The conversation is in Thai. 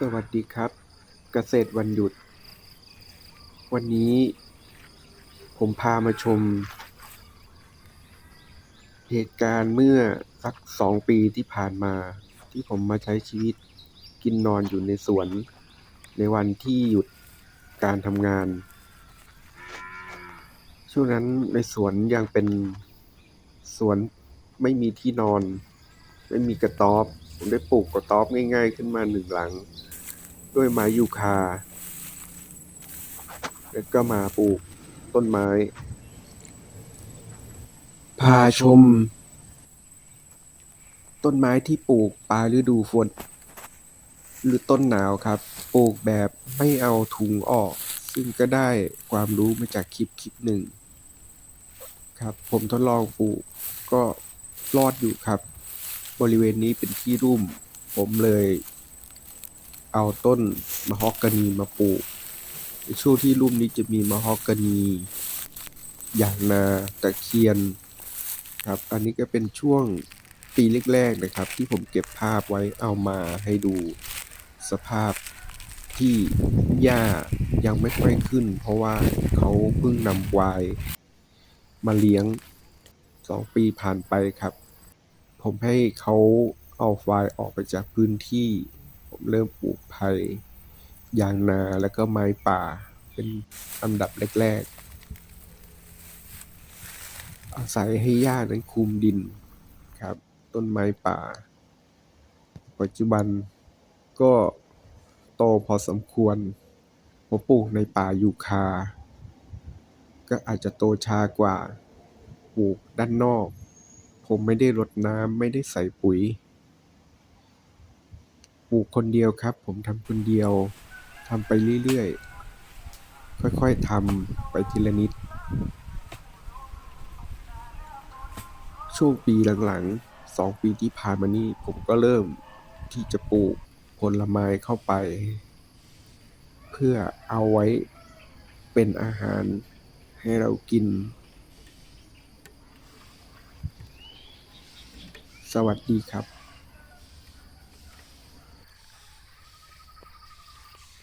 สวัสดีครับ เกษตรวันหยุด วันนี้ ผมพามาชม เหตุการณ์เมื่อสักสองปีที่ผ่านมา ที่ผมมาใช้ชีวิตกินนอนอยู่ในสวน ในวันที่หยุดการทำงาน ช่วงนั้นในสวนยังเป็นสวนไม่มีที่นอน ไม่มีกระต๊อบ ผมได้ปลูกกระต๊อบง่าย ๆ ขึ้นมาหนึ่งหลัง ด้วยไม้ยูคา แล้วก็มาปลูกต้นไม้ พาชม ต้นไม้ที่ปลูกปลายฤดูฝนหรือต้นหนาวครับ ปลูกแบบไม่เอาถุงออก ซึ่งก็ได้ความรู้มาจากคลิปคลิปหนึ่งครับ ผมทดลองปลูกก็รอดอยู่ครับ บริเวณนี้เป็นที่รุ่ม ผมเลย เอาต้นมะฮอกกานีมาปลูกในช่วงที่รุ่มนี้จะมีมะฮอกกานีอย่างนาตะเคียนครับ อันนี้ก็เป็นช่วงปีแรกๆนะครับ ที่ผมเก็บภาพไว้เอามาให้ดูสภาพที่หญ้ายังไม่ค่อยขึ้น เพราะว่าเขาเพิ่งนำวายมาเลี้ยงสองปีผ่านไปครับ ผมให้เขาเอาควายออกไปจากพื้นที่ ผมเริ่มปลูกไผ่ยางนาแล้วก็ไม้ป่า เป็นอันดับแรกๆ อาศัยให้หญ้านั้นคุมดินครับ ต้นไม้ป่า ปัจจุบันก็โตพอสมควรผมปลูกในป่ายูคา ก็อาจจะโตช้ากว่าปลูกด้านนอก มไม่ได้รดน้ำไม่ได้ใส่ปุ๋ย ปลูกคนเดียวครับ ผมทำคนเดียวทำไปเรื่อยๆ ค่อยๆทำไปทีละนิด ช่วงปีหลังๆสองปีที่ผ่านมานี้ผมก็เริ่มที่จะปลูกผลไม้เข้าไป เพื่อเอาไว้เป็นอาหารให้เรากิน สวัสดีครับ